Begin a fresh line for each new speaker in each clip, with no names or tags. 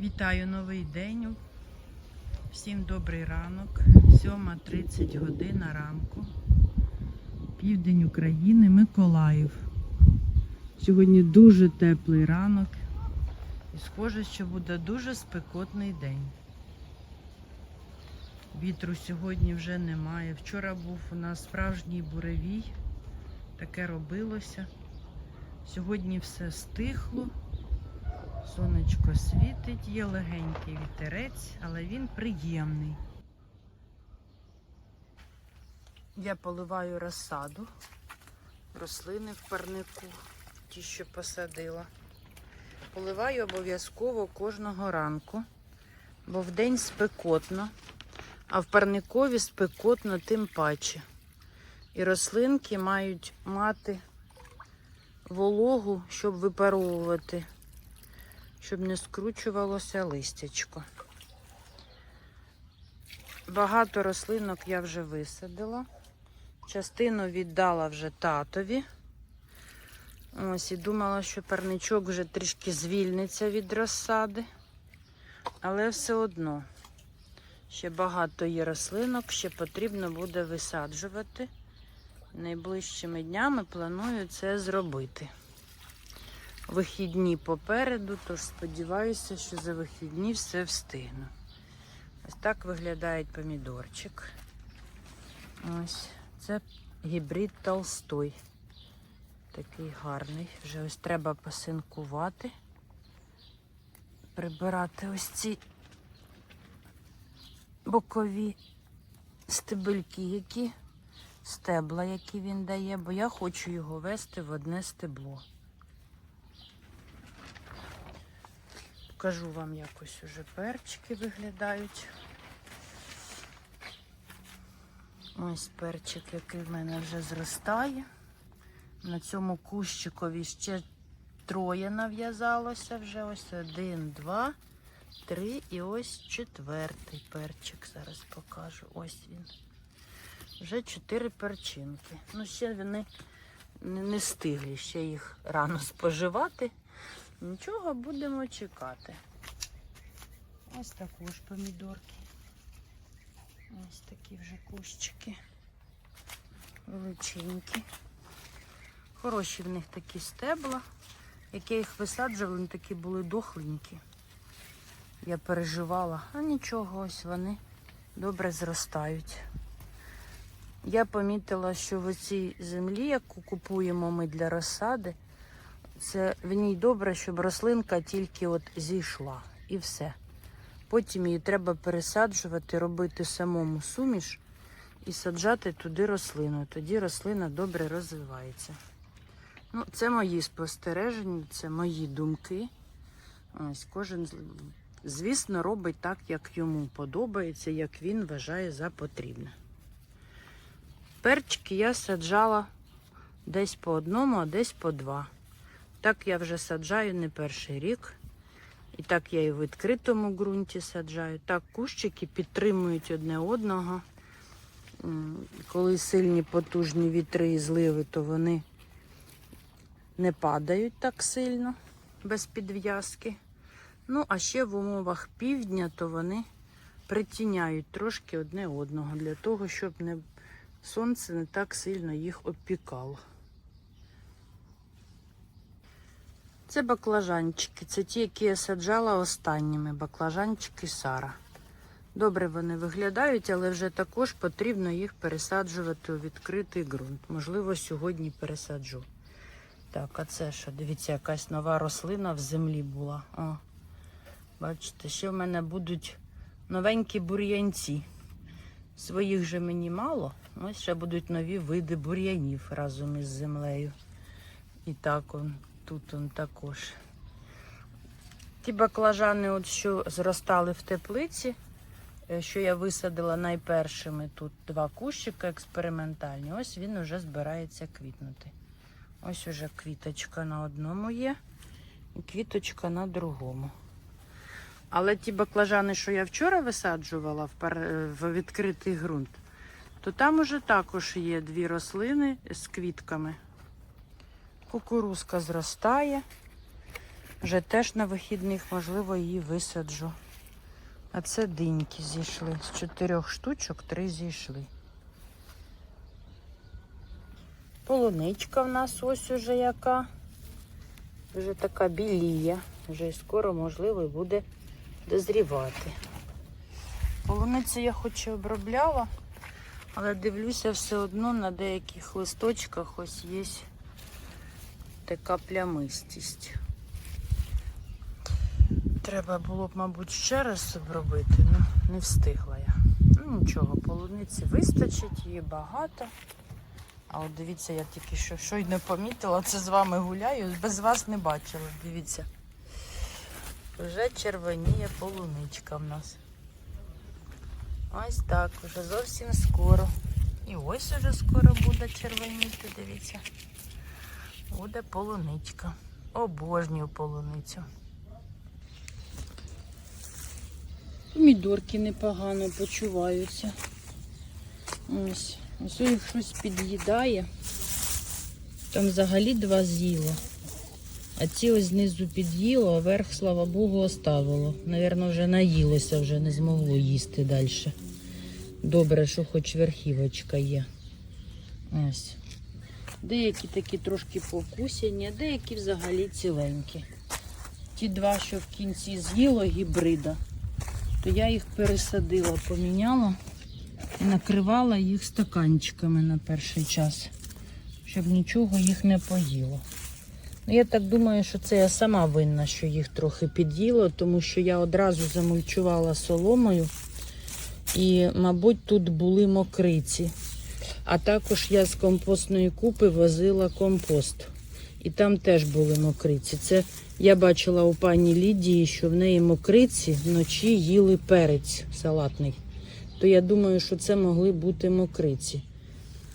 Вітаю новий день. Всім добрий ранок. 7.30 година ранку. Південь України, Миколаїв. Сьогодні дуже теплий ранок. І схоже, що буде дуже спекотний день. Вітру сьогодні вже немає. Вчора був у нас справжній буревій. Таке робилося. Сьогодні все стихло. Сонечко світить, є легенький вітерець, але він приємний. Я поливаю розсаду, рослини в парнику, ті, що посадила. Поливаю обов'язково кожного ранку, бо вдень спекотно, а в парникові спекотно тим паче. І рослинки мають мати вологу, щоб випаровувати щоб не скручувалося листячко. Багато рослинок я вже висадила. Частину віддала вже татові. Ось і думала, що парничок вже трішки звільниться від розсади. Але все одно ще багато є рослинок, ще потрібно буде висаджувати. Найближчими днями планую це зробити вихідні попереду, тож сподіваюся, що за вихідні все встигну. Ось так виглядає помідорчик. Ось це гібрид Толстой. Такий гарний. Вже ось треба посинкувати, прибирати ось ці бокові стебельки, які стебла, які він дає, бо я хочу його вести в одне стебло. Покажу вам якось уже перчики виглядають. Ось перчик, який в мене вже зростає. На цьому кущикові ще троє нав'язалося вже. Ось один, два, три і ось четвертий перчик. Зараз покажу. Ось він. Вже чотири перчинки. Ну, ще вони не стиглі, ще їх рано споживати. Нічого будемо чекати. Ось також помідорки. Ось такі вже кущики. Величенькі. Хороші в них такі стебла. Як я їх висаджувала, вони такі були дохленькі. Я переживала, а нічого, ось вони добре зростають. Я помітила, що в цій землі, яку купуємо ми для розсади, це в ній добре, щоб рослинка тільки от зійшла і все. Потім її треба пересаджувати, робити самому суміш і саджати туди рослину. Тоді рослина добре розвивається. Ну, Це мої спостереження, це мої думки. Ось Кожен, звісно, робить так, як йому подобається, як він вважає за потрібне. Перчики я саджала десь по одному, а десь по два. Так я вже саджаю не перший рік. І так я і в відкритому ґрунті саджаю. Так кущики підтримують одне одного. Коли сильні потужні вітри і зливи, то вони не падають так сильно, без підв'язки. Ну, а ще в умовах півдня, то вони притіняють трошки одне одного, для того, щоб не, сонце не так сильно їх обпікало. Це баклажанчики. Це ті, які я саджала останніми. Баклажанчики Сара. Добре вони виглядають, але вже також потрібно їх пересаджувати у відкритий ґрунт. Можливо, сьогодні пересаджу. Так, а це що? Дивіться, якась нова рослина в землі була. О, Бачите, ще в мене будуть новенькі бур'янці. Своїх же мені мало. Ось ще будуть нові види бур'янів разом із землею. І так он тут он також. Ті баклажани, от що зростали в теплиці, е, що я висадила найпершими тут два кущика експериментальні. Ось він уже збирається квітнути. Ось уже квіточка на одному є, і квіточка на другому. Але ті баклажани, що я вчора висаджувала в, в відкритий ґрунт, то там уже також є дві рослини з квітками. Кукурузка зростає. Вже теж на вихідних, можливо, її висаджу. А це диньки зійшли. З чотирьох штучок три зійшли. Полуничка в нас ось уже яка. Вже така білія. Вже скоро, можливо, буде дозрівати. Полуницю я хоч і обробляла, але дивлюся все одно на деяких листочках ось є така плямистість. Треба було б, мабуть, ще раз обробити, ну не встигла я. Ну нічого, полуниці вистачить, її багато. А от дивіться, я тільки що щойно помітила, це з вами гуляю, без вас не бачила. Дивіться. Вже червоніє полуничка в нас. Ось так, вже зовсім скоро. І ось уже скоро буде червоніти, дивіться. Буде полуничка. Обожнюю полуницю. Помідорки непогано почуваються. Ось. Ось їх щось під'їдає. Там взагалі два з'їло. А ці ось знизу під'їло, а верх, слава Богу, оставило. Навірно, вже наїлося, вже не змогло їсти далі. Добре, що хоч верхівочка є. Ось. Деякі такі трошки покусяні, деякі взагалі ціленькі. Ті два, що в кінці з'їло гібрида, то я їх пересадила, поміняла і накривала їх стаканчиками на перший час, щоб нічого їх не поїло. Ну, я так думаю, що це я сама винна, що їх трохи під'їло, тому що я одразу замульчувала соломою. І, мабуть, тут були мокриці. А також я з компостної купи возила компост. І там теж були мокриці. Це я бачила у пані Лідії, що в неї мокриці вночі їли перець салатний. То я думаю, що це могли бути мокриці.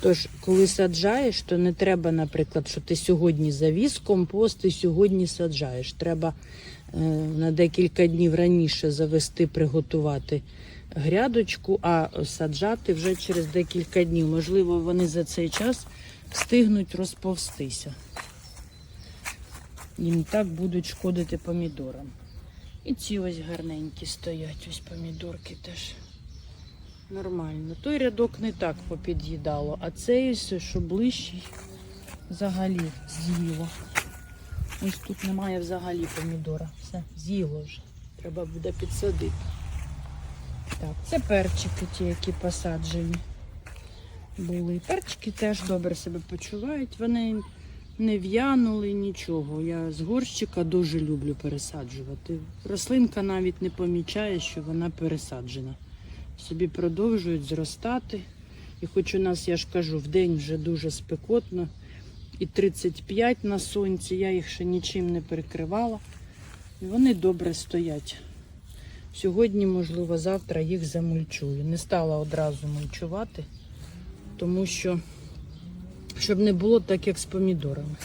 Тож, коли саджаєш, то не треба, наприклад, що ти сьогодні завіз компост і сьогодні саджаєш. Треба е, на декілька днів раніше завести, приготувати грядочку, а саджати вже через декілька днів. Можливо, вони за цей час встигнуть розповстися. Не так будуть шкодити помідорам. І ці ось гарненькі стоять, ось помідорки теж. Нормально. Той рядок не так попід'їдало, а цей ось, що ближчий, взагалі з'їло. Ось тут немає взагалі помідора. Все, з'їло вже. Треба буде підсадити. Так, це перчики ті, які посаджені були. Перчики теж добре себе почувають. Вони не в'янули нічого. Я з горщика дуже люблю пересаджувати. Рослинка навіть не помічає, що вона пересаджена. Собі продовжують зростати. І хоч у нас, я ж кажу, в день вже дуже спекотно. І 35 на сонці, я їх ще нічим не перекривала. І вони добре стоять. Сьогодні, можливо, завтра їх замульчую. Не стала одразу мульчувати, тому що, щоб не було так, як з помідорами.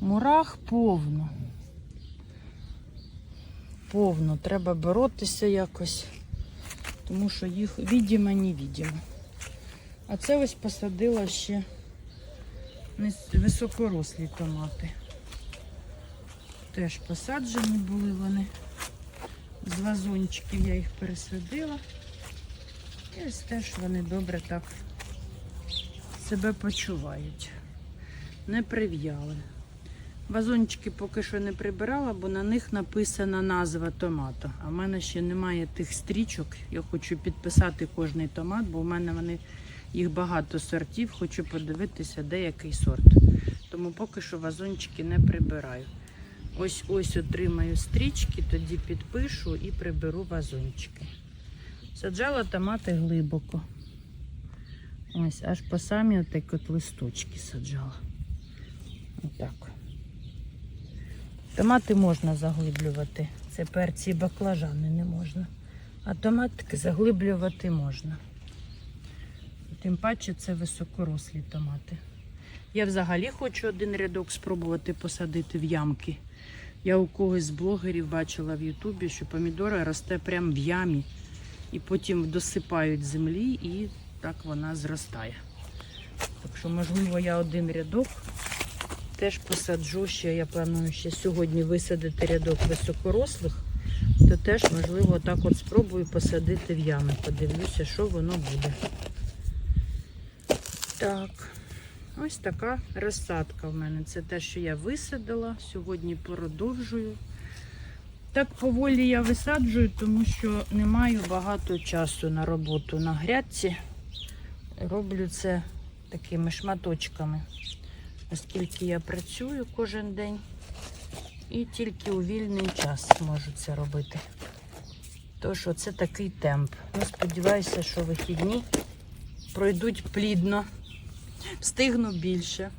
Мурах повно. Повно. Треба боротися якось, тому що їх відімо, невідімо. А це ось посадила ще високорослі томати. Теж посаджені були вони. З вазончиків я їх пересадила. І ось теж вони добре так себе почувають. Не прив'яли. Вазончики поки що не прибирала, бо на них написана назва томату. А в мене ще немає тих стрічок. Я хочу підписати кожний томат, бо в мене вони їх багато сортів. Хочу подивитися, де який сорт. Тому поки що вазончики не прибираю. Ось ось отримаю стрічки, тоді підпишу і приберу вазончики. Саджала томати глибоко. Ось, аж по самі отак от листочки саджала. Отак. Томати можна заглиблювати. Це перці і баклажани не можна. А томатики заглиблювати можна. Тим паче це високорослі томати. Я взагалі хочу один рядок спробувати посадити в ямки. Я у когось з блогерів бачила в Ютубі, що помідора росте прямо в ямі, і потім досипають землі, і так вона зростає. Так що, можливо, я один рядок теж посаджу ще. Я планую ще сьогодні висадити рядок високорослих, то теж, можливо, так от спробую посадити в ями. Подивлюся, що воно буде. Так, ось така розсадка в мене. Це те, що я висадила. Сьогодні продовжую. Так поволі я висаджую, тому що не маю багато часу на роботу на грядці. Роблю це такими шматочками, оскільки я працюю кожен день і тільки у вільний час можу це робити. Тож оце такий темп. Ну, сподіваюся, що вихідні пройдуть плідно, встигну більше.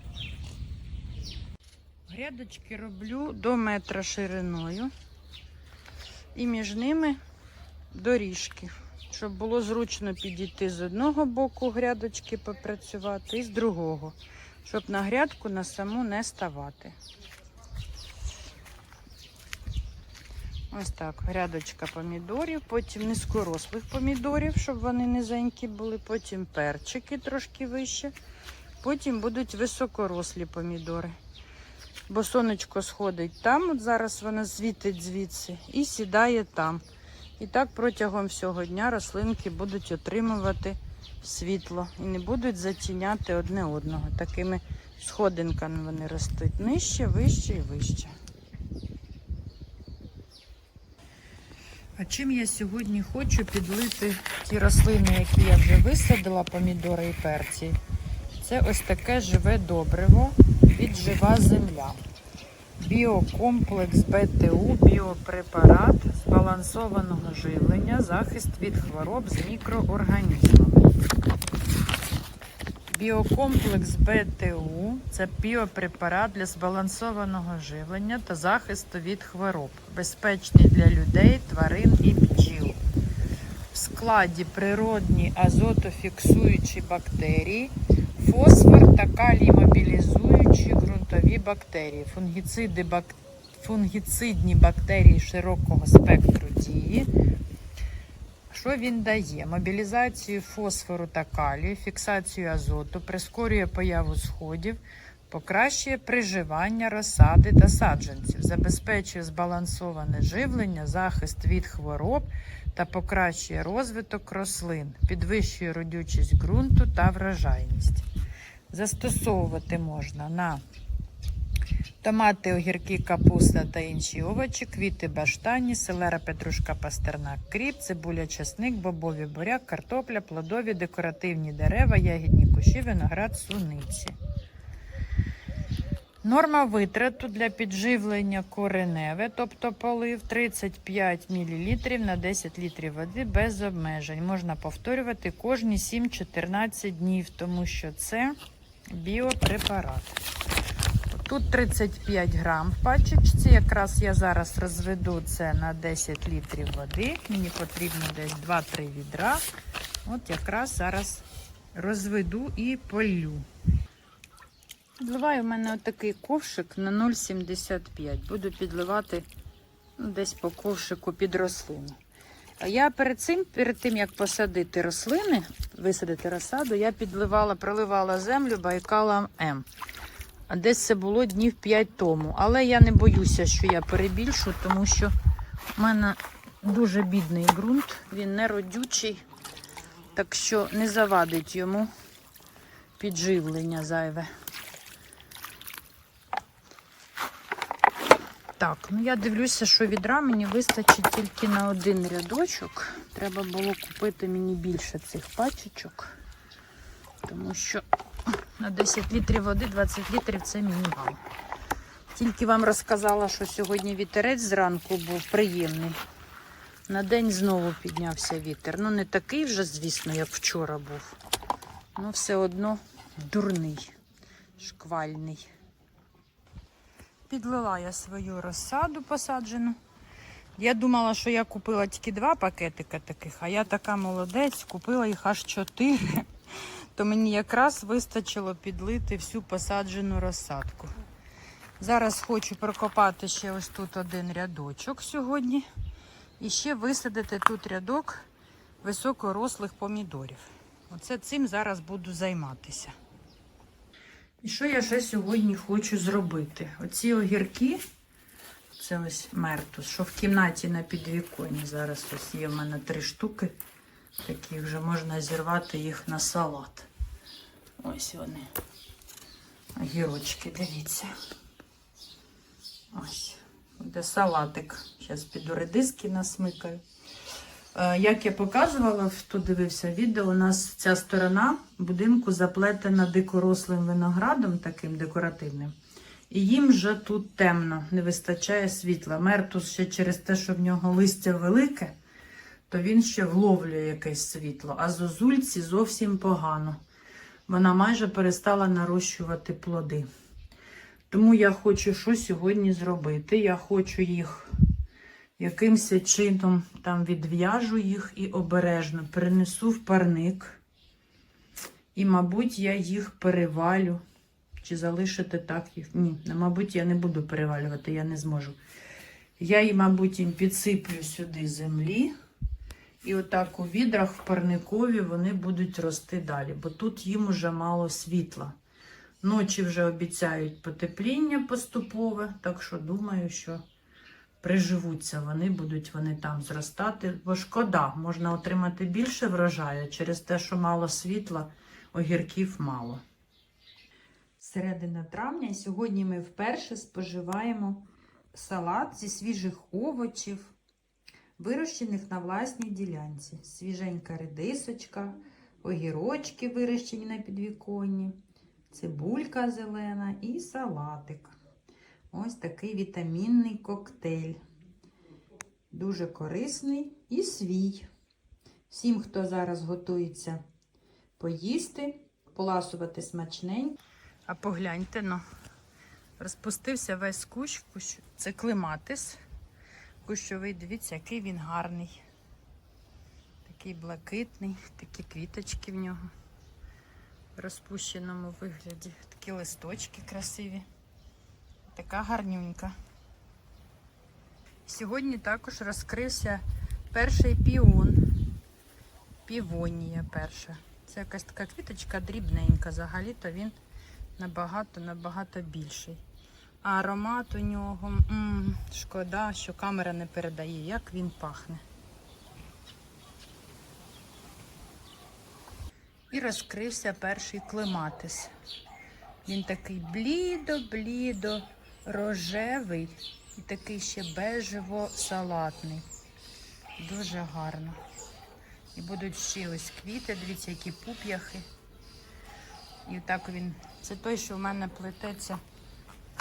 Грядочки роблю до метра шириною і між ними доріжки, щоб було зручно підійти з одного боку грядочки попрацювати і з другого, щоб на грядку на саму не ставати. Ось так, грядочка помідорів, потім низькорослих помідорів, щоб вони низенькі були, потім перчики трошки вище, потім будуть високорослі помідори. Бо сонечко сходить там, от зараз воно світить звідси і сідає там. І так протягом всього дня рослинки будуть отримувати світло і не будуть затіняти одне одного. Такими сходинками вони ростуть нижче, вище і вище. А чим я сьогодні хочу підлити ті рослини, які я вже висадила, помідори і перці? Це ось таке живе добриво від жива земля. Біокомплекс БТУ, біопрепарат збалансованого живлення, захист від хвороб з мікроорганізмами. Біокомплекс БТУ це біопрепарат для збалансованого живлення та захисту від хвороб, безпечний для людей, тварин і бджіл. В складі природні азотофіксуючі бактерії, фосфор та калій мобілізуючі ґрунтові бактерії, фунгіциди, бак... фунгіцидні бактерії широкого спектру дії. Що він дає? Мобілізацію фосфору та калію, фіксацію азоту, прискорює появу сходів, покращує приживання розсади та саджанців, забезпечує збалансоване живлення, захист від хвороб та покращує розвиток рослин, підвищує родючість ґрунту та врожайність. Застосовувати можна на томати, огірки, капуста та інші овочі, квіти, баштані, селера, петрушка, пастернак, кріп, цибуля, часник, бобові буряк, картопля, плодові, декоративні дерева, ягідні кущі, виноград, суниці. Норма витрату для підживлення кореневе, тобто полив 35 мл на 10 літрів води без обмежень. Можна повторювати кожні 7-14 днів, тому що це біопрепарат. Тут 35 грам в пачечці. Якраз я зараз розведу це на 10 літрів води. Мені потрібно десь 2-3 відра. От якраз зараз розведу і полю. Підливаю в мене отакий ковшик на 0,75. Буду підливати ну, десь по ковшику під рослину. А я перед цим, перед тим як посадити рослини, висадити розсаду, я підливала, проливала землю байкалом М. А десь це було днів 5 тому. Але я не боюся, що я перебільшу, тому що в мене дуже бідний ґрунт, він не родючий, так що не завадить йому підживлення зайве. Так, ну я дивлюся, що відра мені вистачить тільки на один рядочок. Треба було купити мені більше цих пачечок, тому що на 10 літрів води 20 літрів це мінімал. Тільки вам розказала, що сьогодні вітерець зранку був приємний. На день знову піднявся вітер. Ну, не такий вже, звісно, як вчора був. Ну, все одно дурний, шквальний. Підлила я свою розсаду посаджену. Я думала, що я купила тільки два пакетика таких, а я така молодець, купила їх аж чотири. То мені якраз вистачило підлити всю посаджену розсадку. Зараз хочу прокопати ще ось тут один рядочок сьогодні. І ще висадити тут рядок високорослих помідорів. Оце цим зараз буду займатися. І що я ще сьогодні хочу зробити? Оці огірки, це ось мертус, що в кімнаті на підвіконні. Зараз ось є в мене три штуки. Такі вже можна зірвати їх на салат. Ось вони. Огірочки, дивіться. Ось. Буде салатик. Зараз піду редиски насмикаю. Е, Як я показувала, хто дивився відео, у нас ця сторона будинку заплетена дикорослим виноградом, таким декоративним. І їм вже тут темно, не вистачає світла. Мертус ще через те, що в нього листя велике, то він ще вловлює якесь світло. А зозульці зовсім погано. Вона майже перестала нарощувати плоди. Тому я хочу що сьогодні зробити. Я хочу їх якимось чином там відв'яжу їх і обережно перенесу в парник. І, мабуть, я їх перевалю. Чи залишити так їх? Ні, мабуть, я не буду перевалювати, я не зможу. Я їм, мабуть, їм підсиплю сюди землі. І отак у відрах в парникові вони будуть рости далі, бо тут їм уже мало світла. Ночі вже обіцяють потепління поступове, так що думаю, що приживуться вони, будуть вони там зростати. Бо шкода, можна отримати більше врожаю через те, що мало світла, огірків мало. Середина травня, і сьогодні ми вперше споживаємо салат зі свіжих овочів, вирощених на власній ділянці. Свіженька редисочка, огірочки вирощені на підвіконні, цибулька зелена і салатик. Ось такий вітамінний коктейль. Дуже корисний і свій. Всім, хто зараз готується поїсти, поласувати смачненько. А погляньте, ну, розпустився весь кущ, кущ. Це клематис. Кущовий, дивіться, який він гарний. Такий блакитний, такі квіточки в нього в розпущеному вигляді. Такі листочки красиві. Така гарнюнька. Сьогодні також розкрився перший піон. Півонія перша. Це якась така квіточка дрібненька. Взагалі-то він набагато-набагато більший. А аромат у нього, м шкода, що камера не передає, як він пахне. І розкрився перший клематис. Він такий блідо-блідо рожевий і такий ще бежево-салатний. Дуже гарно. І будуть ще ось квіти, дивіться, які пуп'яхи. І так він. Це той, що в мене плететься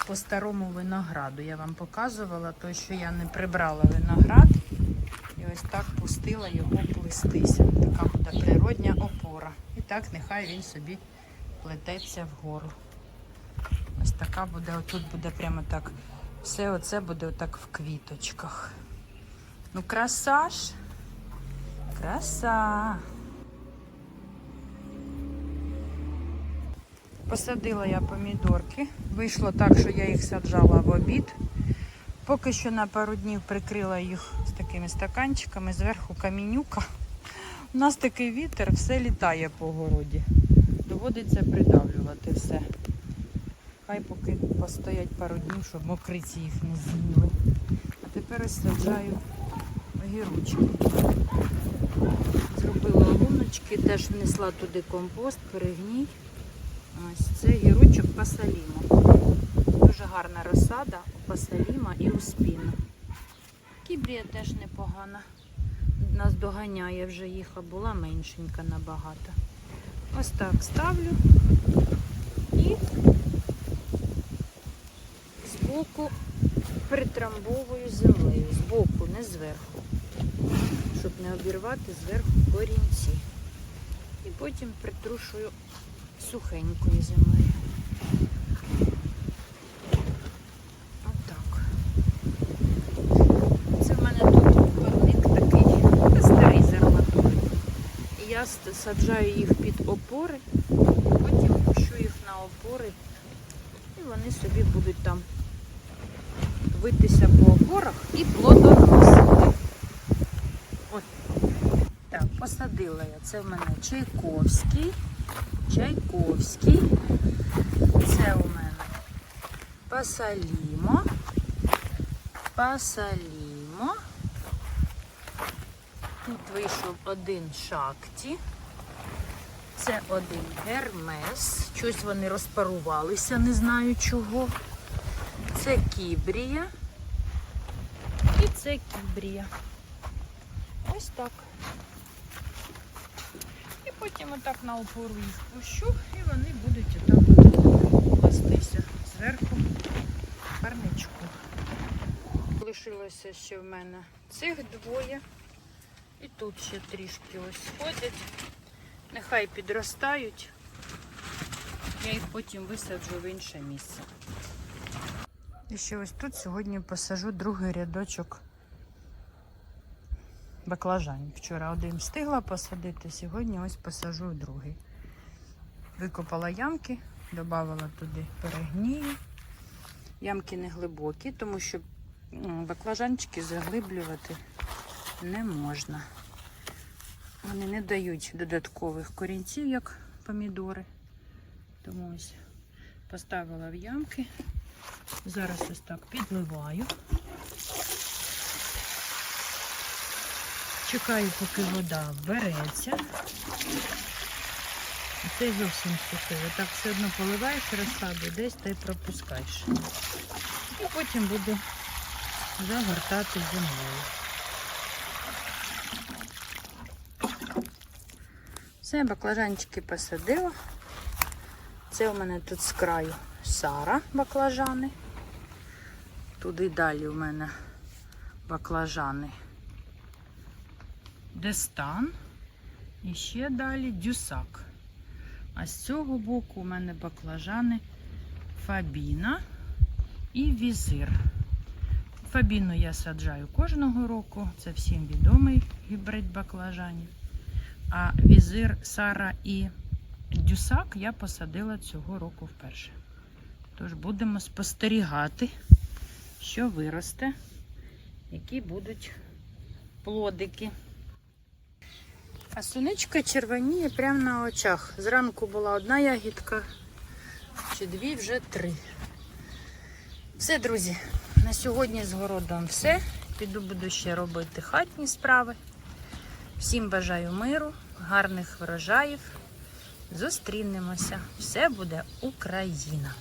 по старому винограду. Я вам показувала той, що я не прибрала виноград. І ось так пустила його плестися. Така буде природня опора. І так нехай він собі плететься вгору. Ось така буде, отут буде прямо так. Все оце буде отак в квіточках. Ну, краса ж. Краса. Посадила я помідорки. Вийшло так, що я їх саджала в обід. Поки що на пару днів прикрила їх з такими стаканчиками, зверху камінюка. У нас такий вітер, все літає по городі. Доводиться придавлювати все. Хай поки постоять пару днів, щоб мокриці їх не з'їли. А тепер ось саджаю огірочки. Зробила луночки, теж внесла туди компост, перегній. Ось це гірочок пасалімо. Дуже гарна розсада у пасаліма і у спіну. Кібрія теж непогана. Нас доганяє вже їх, а була меншенька набагато. Ось так ставлю і збоку притрамбовую землею. Збоку, не зверху. Щоб не обірвати зверху корінці. І потім притрушую сухенькою землею. З. Я саджаю їх під опори, потім пущу їх на опори, і вони собі будуть там витися по опорах і плодоносити. От. Так, посадила я. Це в мене Чайковський. Чайковський. Це у мене пасалімо. Пасалімо. Тут вийшов один шакті. Це один гермес. Щось вони розпарувалися, не знаю чого. Це кібрія. І це кібрія. Ось так. І потім отак на опору їх пущу, і вони будуть отак от пластися зверху парничку. Лишилося ще в мене цих двоє. І тут ще трішки ось ходять. Нехай підростають. Я їх потім висаджу в інше місце. І ще ось тут сьогодні посажу другий рядочок баклажанів. Вчора один встигла посадити, сьогодні ось посажу другий. Викопала ямки, додавала туди перегнію. Ямки не глибокі, тому що баклажанчики заглиблювати не можна. Вони не дають додаткових корінців, як помідори. Тому ось поставила в ямки. Зараз ось так підливаю. Чекаю, поки вода береться. Це зовсім сухе. Так все одно поливаєш розсаду десь та й пропускаєш. І потім буду загортати землею. Все, баклажанчики посадила. Це у мене тут з краю Сара баклажани. Туди далі у мене баклажани Дестан. І ще далі дюсак. А з цього боку у мене баклажани Фабіна і візир. Фабіну я саджаю кожного року. Це всім відомий гібрид баклажанів. А візир Сара і дюсак я посадила цього року вперше. Тож будемо спостерігати, що виросте, які будуть плодики. А суничка червоніє прямо на очах. Зранку була одна ягідка, чи дві, вже три. Все, друзі, на сьогодні з городом все. Піду буду ще робити хатні справи. Всім бажаю миру, гарних врожаїв. Зустрінемося. Все буде Україна!